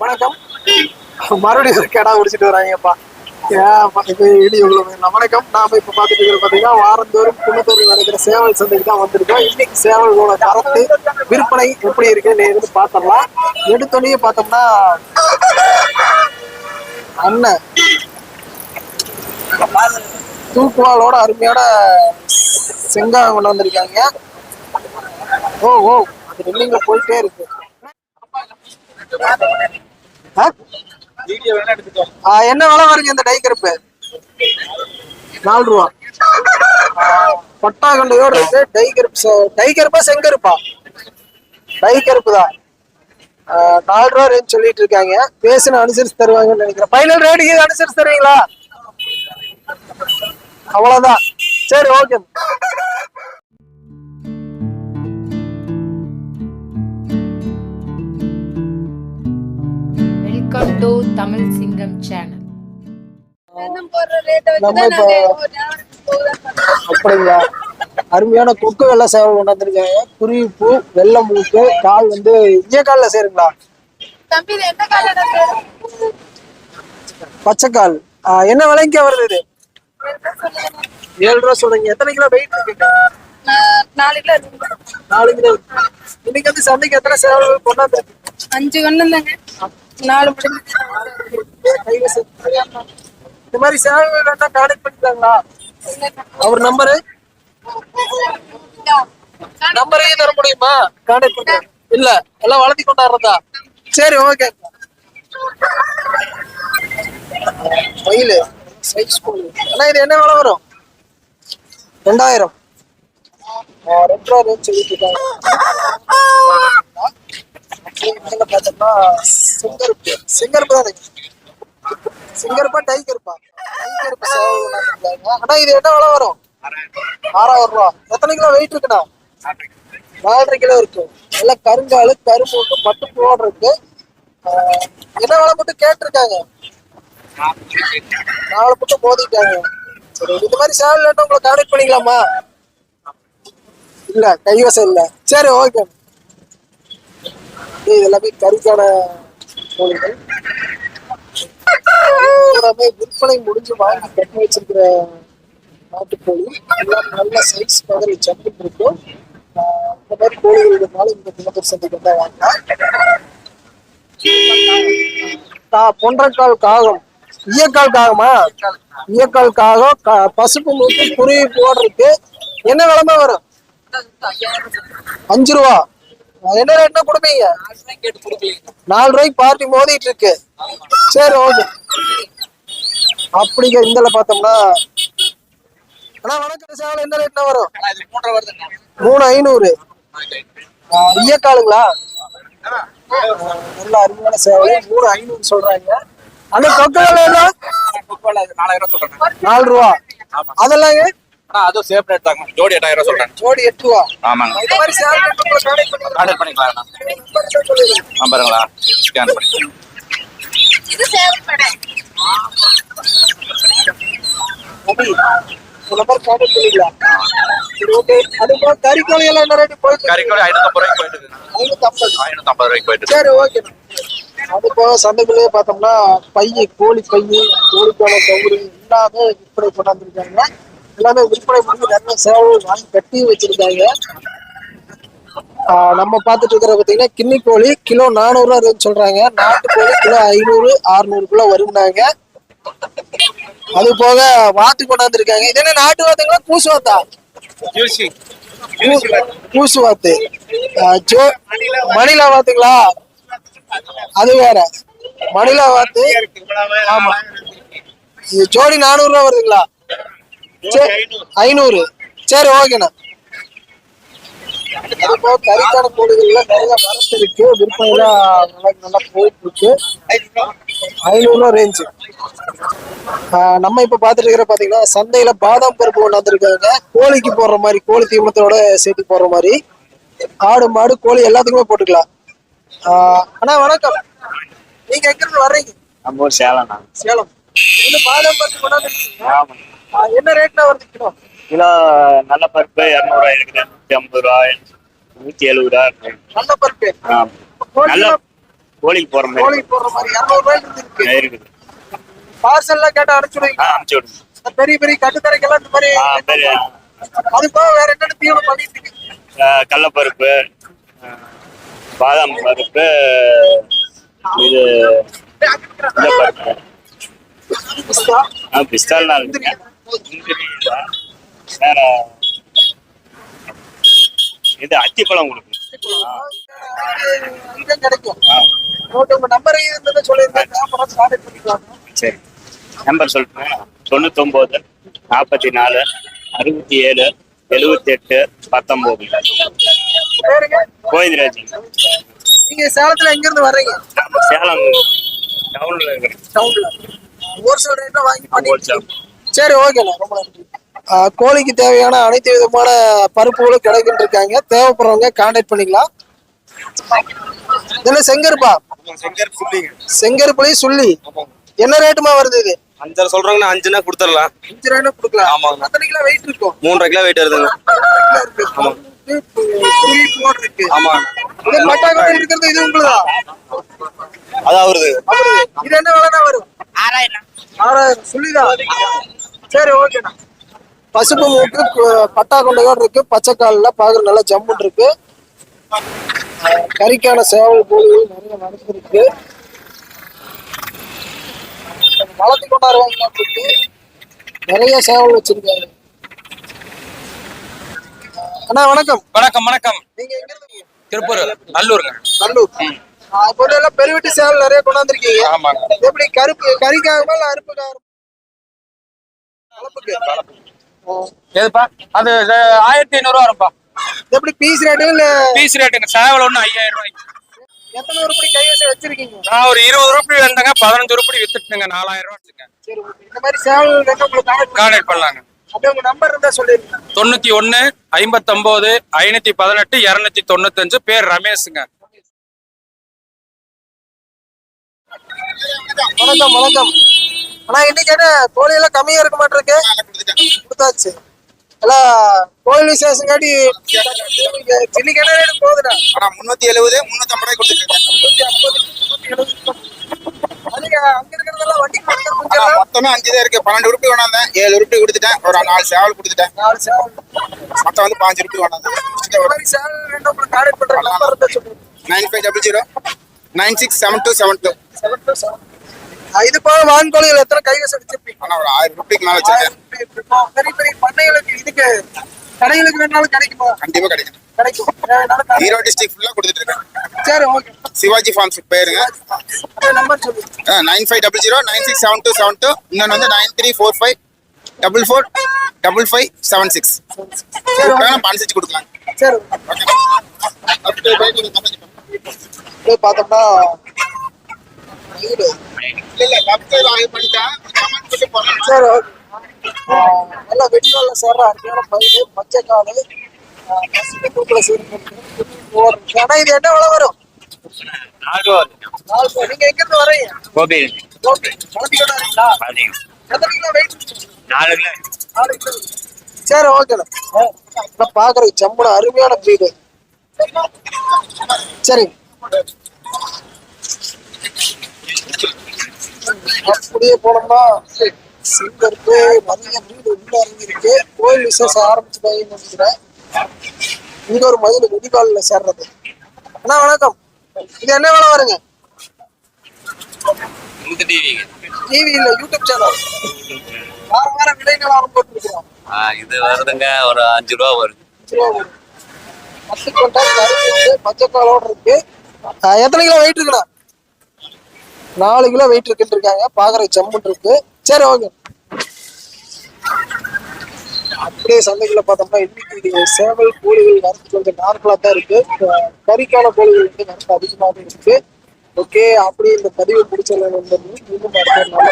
வணக்கம். மறுபடியும் ஒரு கடா முடிச்சிட்டு வராங்கப்பா. ஏன் வணக்கம். நாம இப்ப பாத்துட்டு இருக்கிற பாத்தீங்கன்னா வாரந்தோறும் குன்னத்தூரில் நடக்கிற சேவல் சந்தைக்கு தான் வந்திருக்கோம். இன்னைக்கு சேவல்களோட கரத்து விற்பனை எப்படி இருக்கு நேர்ந்து பார்த்தோம்னா எடுத்தோடனே பார்த்தோம்னா அண்ணன் தூக்குவாலோட அருமையோட செங்காயம் கொண்டு வந்திருக்காங்க. ஓ ஓ அது ரெண்டுங்க போயிட்டே இருக்கு. என்ன விலை வருங்க இந்த டை கருப்பு? நாலு ரூபா பட்டாகண்டையோடு இருக்கு டை கருப்பு டை கருப்பா செங்கருப்பா? டை கருப்பு தான் நாலு ரூபா ரேஞ்ச் சொல்லிட்டு இருக்காங்க. பேசின அனுசரிச்சு தருவாங்கன்னு நினைக்கிறேன். ஃபைனல் ரேட்டுக்கு அனுசரிச்சு தருவீங்களா? அவ்வளோதான் சரி ஓகே நாளைக்கு போகுதா. பண்றோம். அப்படிங்களா? அருமையான கொக்கு வெள்ளை சேவல் கொண்டு வந்திருக்காங்க. குருவிப்பூ வெள்ளை மூக்கு கால் வந்து இய கால்ல சேருங்களா? தம்பி இது என்ன காலம் இருக்கு? பச்சைக்கால் என்ன விலைக்கு வருது இது? ஏழு ரூபா சொல்றீங்க. எத்தனை கிலோ வெயிட் இருக்கு? நான் நாலு கிலோ. நாலு கிலோ இன்னைக்கு வந்து சந்தைக்கு எத்தனை சேவல் கொண்டாந்து அஞ்சு தாங்க நாலு மணி இந்த மாதிரி சேவை வேணா கான்டெக்ட் பண்ணிக்கலாங்களா? அவர் நம்பரு நம்பரையும் தர முடியுமா? கான்டெக்ட் பண்ண. இல்ல எல்லாம் வளர்த்தி கொண்டாடுறதா? சரி ஓகே மயில் சைஸ் இது என்ன விலை வரும்? ரெண்டாயிரம். ரெண்டு ரூபா ரேட் சொல்லிட்டு இருக்காங்க. இதுல பார்த்தோம்னா செங்கருப்பு செங்கருப்பு தான் சிங்கருப்பா டைகருப்பா டைகருப்பு சேவல் கொண்டாந்துருக்காங்க அண்ணா இது என்ன விலை வரும் ஆறாயிரம் ரூபா எத்தனை கிலோ வெயிட் இருக்குண்ணா நாலரை கிலோ இருக்கு நல்லா கருங்காலு கரும்பு பட்டு போடு இருக்கு ஆஹ் என்ன விலை மட்டும் கேட்டிருக்காங்க நாலு மட்டும் மோதிட்டாங்க சரி இந்த மாதிரி சேவல் வேணும் உங்களை கான்டெக்ட் பண்ணிக்கலாமா இல்ல கைவசம் இல்ல சரி ஓகே இது எல்லாமே கருக்கான கோழிகள். எல்லாமே விற்பனை முடிஞ்சு வாங்கி கட்டி வச்சிருக்கிற நாட்டுக்கோழி எல்லாம் நல்ல சைஸ் மாதிரி சப்பிட்டு இருக்கும் இந்த மாதிரி கோழிகள் இருந்தாலும் இந்த தினத்தர் சந்தைக்கு வந்தா வாங்கலாம். பொன்றக்கால் காகம். ஈயக்கால் காகமா? ஈயக்கால் காகம் பசுப்பு மூக்கு குருவி போடுறதுக்கு என்ன விளம்பரம் வரும்? அஞ்சு ரூபா. என்ன ரேட்னா கொடுப்பீங்க? நாலு ரூபாய்க்கு பார்ட்டி மோதிட்டு இருக்கு சரி ஓகே அப்படிங்க இந்தல பார்த்தோம்னா. அண்ணா வணக்கம் சேவல் என்ன ரேட்னா வரும்? மூணு ஐநூறு. ஈயக்காலுங்களா நல்ல அருமையான சேவல் மூணு ஐநூறு சொல்றாங்க. அண்ணா விலை நாலாயிரம் நாலு ரூபா. அதெல்லாம் ஆனா அதுவும் சேஃப் ரேட் தாங்க. ஜோடி எட்டாயிரம் சொல்றேன். ஜோடி எட்டு ரூபா ஆமாங்க. இந்த மாதிரி contact பண்ணிக்கலாம். ஆர்டர் பண்ணிக்கலாம். நம்பருங்களா ஸ்கேன் பண்ணி. இது சேவல் கடை நம்பர் கான்டாக்ட் பண்ணிக்கலாம். சரி ஓகே அது போக கறிக்கோழி எல்லாம் என்ன ரேட்டு போயிட்டு கறிக்கோழி ஐநூத்தம்பது ரூபாய்க்கு போயிட்டு இருக்கு. ஐநூத்தி ஐம்பது ஐநூத்தம்பது ரூபாய்க்கு போயிட்டு சரி ஓகே அது சந்தைக்குள்ளேயே பார்த்தோம்னா பைய கோழி பைய கோழிக்கான கவுரு எல்லாமே விற்பனை கொண்டாந்துருக்காங்க எல்லாமே விற்பனை பண்ணி நிறைய சேவல் வாங்கி கட்டி வச்சிருக்காங்க. நம்ம பார்த்துட்டு இருக்கிற பார்த்தீங்கன்னா கிண்ணி கோழி கிலோ நானூறுரூவா ரேட் சொல்றாங்க. நாட்டுக்கோழி கிலோ ஐநூறு அறுநூறுக்குள்ள வரும்னாங்க. அது போக வாத்து கொண்டாந்துருக்காங்க. இது என்ன நாட்டு வாத்துங்களா? பூசு வாத்தா? பூசு வாத்து. ஜோ மணிலா வாத்துங்களா? அது வேற. மணிலா வாத்து. ஆமா. இது ஜோடி நானூறு ரூபா வருதுங்களா? ஐநூறு. சரி ஓகேண்ணா. கறிக்கான கோழிகள்ல நிறைய வரத்து இருக்கு. விற்பனைலாம் நல்லா நல்லா போயிட்டு இருக்கு ஐநூறு ரூபா ரேஞ்சு நம்ம இப்ப பாத்துட்டு இருக்கிற பாத்தீங்கன்னா சந்தையில பாதாம் பருப்பு கொண்டாந்துருக்காங்க கோழிக்கு போடுற மாதிரி கோழி தீவனத்தோட சேர்த்து போடுற மாதிரி. ஆடு மாடு கோழி எல்லாத்துக்குமே போட்டுக்கலாம். அண்ணா வணக்கம். நீங்க எங்க இருந்து வர்றீங்க? நம்ம சேலம் இந்த பாதாம் பருப்பு கொண்டாந்துருக்கீங்க என்ன ரேட்ல வருது கிலோ? கிலோ நல்ல பருப்பு இரநூறுவா இருக்குது நூற்றி ஐம்பது ரூபா நூற்றி எழுபது ரூபா இருக்கு. நல்ல பருப்பு. நல்ல கோழிக்கு போற மாதிரி கோழிக்கு போடுற மாதிரி இரநூறு இருக்கு. இருக்குது பார்சல்லாம் கேட்டா அனுப்பிச்சுடுவீங்க ஆ அனுப்பிச்சு விடுங்க. இந்த பெரிய பெரிய கட்டுத்தரைக்கெல்லாம் இந்த மாதிரி அது போக வேற என்னென்ன தீவனம் பண்ணிட்டு இருக்கீங்க? ஆ, கடலப்பருப்பு பாதாம் பருப்பு இது பிஸ்தா, முந்திரி இல்ல. வேற இது அத்திப்பழம் கிடைக்கும் ஓகே உங்க நம்பர் இருந்ததை சொல்லியிருந்தேன் சரி. நம்பர் சொல்லிட்டுங்க தொண்ணூத்தொம்பது நாற்பத்தி நாலு அறுபத்தி ஏழு எழுபத்தி எட்டு பத்தொம்போது. பேருங்க கோவிந்தராஜ். நீங்க சேலத்துல எங்க இருந்து வர்றீங்க? சேலம் டவுன்ல இருக்கிற டவுன்ல. ஹோல்சேல் ரேட்ல வாங்கி பண்ணி ஹோல்சேல் சரி ஓகேண்ணா ரொம்ப நன்றி. ஆ, கோழிக்கு தேவையான அனைத்து விதமான பருப்புகளும் கிடைக்கிட்டு இருக்காங்க தேவைப்படுறவங்க கான்டாக்ட் பண்ணிக்கலாம். இதுல செங்கருப்பா? செங்கர் புள்ளிங்க செங்கருப்புளி சுள்ளி என்ன ரேட்டுமா வருது இது? அஞ்சரை சொல்றாங்கன்னா அஞ்சுனா கொடுத்துடலாம். அஞ்சு ரூபாய் கொடுக்கலாம். ஆமாங்க. எத்தனை கிலோ வெயிட் இருக்கும் மூன்றரை கிலோ வெயிட் வருதுங்க. ஆமா. இது பட்டாக்கோட்டை இருக்கிறது இது உங்களுதா? அது அவருது. இது என்ன விலைனா வரும்? ஆறாயிரம். சொல்லிதான் சரி ஓகேண்ணா பசுப்பு மூக்கு பட்டா கொண்டையோடு இருக்கு பச்சைக்காலில் பார்க்குற நல்லா ஜம்முன் இருக்கு. கறிக்கான சேவல் கோழிகள் நிறைய நடந்துருக்கு. வளர்த்து கொண்டாடுவாங்க இருக்கு நிறைய சேவல் வச்சிருக்காரு. அண்ணா வணக்கம். வணக்கம் வணக்கம். நீங்க எங்க இருக்கீங்க திருப்பூர் நல்லூருங்க. நல்லூர். இப்போ எல்லாம் பெருவெட்டி சேவல் நிறைய கொண்டாந்துருக்கீங்க. எப்படி கருப்பு கறிக்காகமா இல்ல அருப்புக்காக கலப்புக்கு ஓ. எதுப்பா? அது ஆயிரத்தி ஐநூறுவா வரும்பா இது எப்படி பீஸ் ரேட்டு இல்ல? பீஸ் ரேட்டுங்க சேவல் ஒன்று ஐயாயிரம் ரூபாய்க்கு. எத்தனை உருப்படி கைவசம் வச்சிருக்கீங்க? நான் ஒரு இருபது ரூபாய் வந்தேங்க பதினஞ்சு ரூபாய் வித்துட்டுங்க நாலாயிரம் ரூபாய் வச்சுங்க. சரி. இந்த மாதிரி சேவல் வேணும் உங்களுக்கு கான்டாக்ட் பண்ணலாங்க. அப்படியே உங்க நம்பர் இருந்தா சொல்லிருங்க. தொண்ணூத்தி ஒன்னு ஐம்பத்தொன்பது ஐநூத்தி பதினெட்டு இருநூத்தி தொண்ணூத்தஞ்சு. பேர் ரமேஷுங்க. வணக்கம் வணக்கம். ஆனா இன்னைக்கு என்ன கோழி எல்லாம் கம்மியா இருக்க மாட்டிருக்கு. கொடுத்தாச்சு. எல்லாம் கோயில் விசேஷம் காட்டி சின்னிக்கு என்ன ரேட்டு போகுதுடா? ஆனா முன்னூத்தி எழுபது முன்னூத்தி ஐம்பது ரூபாய் கொடுத்துருக்கேன் அங்க இருக்கிறதெல்லாம் வண்டி மொத்தமே அஞ்சு தான் இருக்கு. பன்னெண்டு உருப்பி கொண்டாந்தேன் ஏழு உருப்பி கொடுத்துட்டேன். ஒரு நாலு சேவல் கொடுத்துட்டேன். நாலு சேவல். மொத்தம் வந்து பாஞ்சு இந்த கொண்டாந்தேன் சேவல் வேணும் உங்களுக்கு கான்டாக்ட் பண்ற நம்பர் இருந்தா சொல்லுங்க. Nine five double zero nine six seven two seven two seven two seven இது போக வான்கோழிகள் எத்தனை கைவசம் வச்சிருப்பீங்க ஒரு ஆயிரம் ரூபாய்க்கு மேல வச்சிருக்கேன். பெரிய பெரிய பண்ணைகளுக்கு இதுக்கு கடைகளுக்கு வேணாலும் கிடைக்குமா? கண்டிப்பா கிடைக்கும். கிடைக்கும். ஈரோடு டிஸ்ட்ரிக்ட் ஃபுல்லா கொடுத்துட்டு இருக்கேன். சரி ஓகே சிவாஜி ஃபார்ம்ஸ் பேருங்க நம்பர் சொல்லுங்க nine five double zero nine six seven two seven two இன்னொன்று வந்து nine three four five double four double five seven six அனுசரிச்சு கொடுக்கலாம். சரி ஓகே பார்த்தோம்னா சரி நல்லா சேர்ற அருமையான பயிர் பச்சை காலு. தூக்கில் சேர்ந்து ஆனா இது என்ன விலை வரும். நீங்க எங்க இருந்து வரீங்க கோபி. நாலு கிலோ. நாலு கிலோ. சரி ஓகேண்ணா பாக்குறேன் ஜம்முன அருமையான வீடு சரி. அப்படியே போனோம்னா சிங்கருக்கு நிறைய வீடு உள்ள இறங்கிருக்கு கோயில் விசேஷம் ஆரம்பிச்சுட்டாங்கன்னு நினைக்கிறேன். இங்க ஒரு மயில் வெடிகாலில் சேர்றது. அண்ணா வணக்கம். இது என்ன வேலை வருங்க டிவி இல்ல யூடியூப் சேனல் வாரம் வாரம் விலை நிலவரம் போட்டுருக்கோம் இது வருதுங்க ஒரு அஞ்சு ரூபா வருது. பத்து கொண்டா கருப்பு இருக்கு பச்சை காலோட இருக்கு. ஆஹ் எத்தனை கிலோ வெயிட் இருக்குண்ணா? நாலு கிலோ வெயிட் இருக்குன்னு இருக்காங்க. பாக்குற ஜம்முன் இருக்கு. சரி ஓகே அப்படியே சந்தைகளை பார்த்தோம்னா இன்னைக்கு சேவல் கோழிகள் வரத்து கொஞ்சம் நார்மலா தான் இருக்கு. கறிக்கான கோழிகள் வந்து வரத்து அதிகமாக இருக்கு. ஓகே அப்படியே இந்த பதிவு பிடிச்சல வந்து இன்னும் அடுத்த நல்ல